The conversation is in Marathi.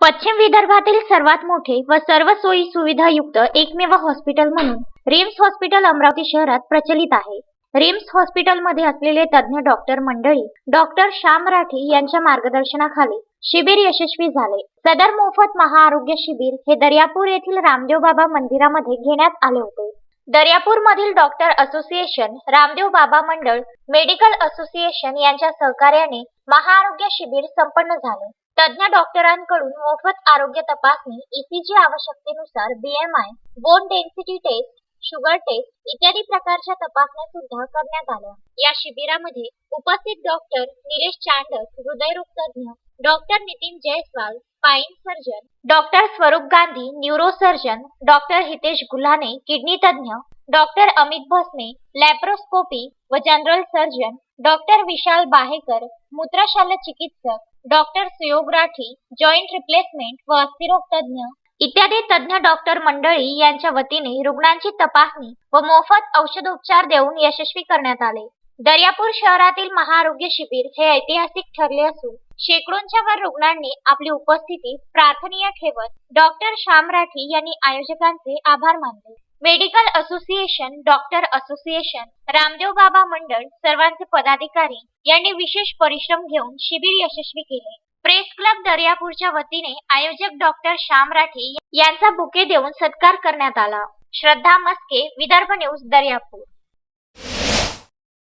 पश्चिम विदर्भातील सर्वात मोठे व सर्व सोयी सुविधायुक्त एकमेव हॉस्पिटल म्हणून रिम्स हॉस्पिटल अमरावती शहरात प्रचलित आहे. रिम्स हॉस्पिटलमध्ये असलेले तज्ज्ञ डॉक्टर मंडळी डॉक्टर श्याम राठी यांच्या मार्गदर्शनाखाली शिबिर यशस्वी झाले. सदर मोफत महाआरोग्य शिबिर हे दर्यापूर येथील रामदेव बाबा मंदिरामध्ये घेण्यात आले होते. दर्यापूर मधील डॉक्टर असोसिएशन रामदेव बाबा मंडळ मेडिकल असोसिएशन यांच्या सहकार्याने महाआरोग्य शिबिर संपन्न झाले. तज्ज्ञ डॉक्टरांकडून मोफत आरोग्य तपासणी ईसीजी आवश्यकतेनुसार BMI bone density test sugar test इत्यादी प्रकारच्या तपासण्या सुद्धा करण्यात आल्या. या शिबिरामध्ये उपस्थित डॉक्टर निलेश चांडक हृदयरोग तज्ज्ञ doctor Nitin Jaiswal spine surgeon doctor Swaroop Gandhi neurosurgeon doctor Hitesh Gulhane kidney तज्ज्ञ डॉक्टर अमित भस्मे लॅप्रोस्कोपी व general surgeon doctor Vishal Bahekar मूत्रशाल चिकित्सक doctor Suyog Rathi joint replacement व अस्थिरोग तज्ज्ञ इत्यादी तज्ज्ञ डॉक्टर मंडळी यांच्या वतीने रुग्णांची तपासणी व मोफत औषधोपचार देऊन यशस्वी करण्यात आले. दर्यापूर शहरातील महाआरोग्य शिबिर हे ऐतिहासिक ठरले असून शेकडोंच्या वर रुग्णांनी आपली उपस्थिती प्रार्थनीय ठेवत डॉक्टर श्याम राठी यांनी आयोजकांचे आभार मानले. Medical association doctor association Ramdev Baba मंडळ सर्वांचे पदाधिकारी यांनी विशेष परिश्रम घेऊन शिबिर यशस्वी केले. प्रेस क्लब दर्यापूरच्या वतीने आयोजक डॉक्टर श्याम राठी यांचा बुके देऊन सत्कार करण्यात आला. श्रद्धा मस्के विदर्भ न्यूज दर्यापूर.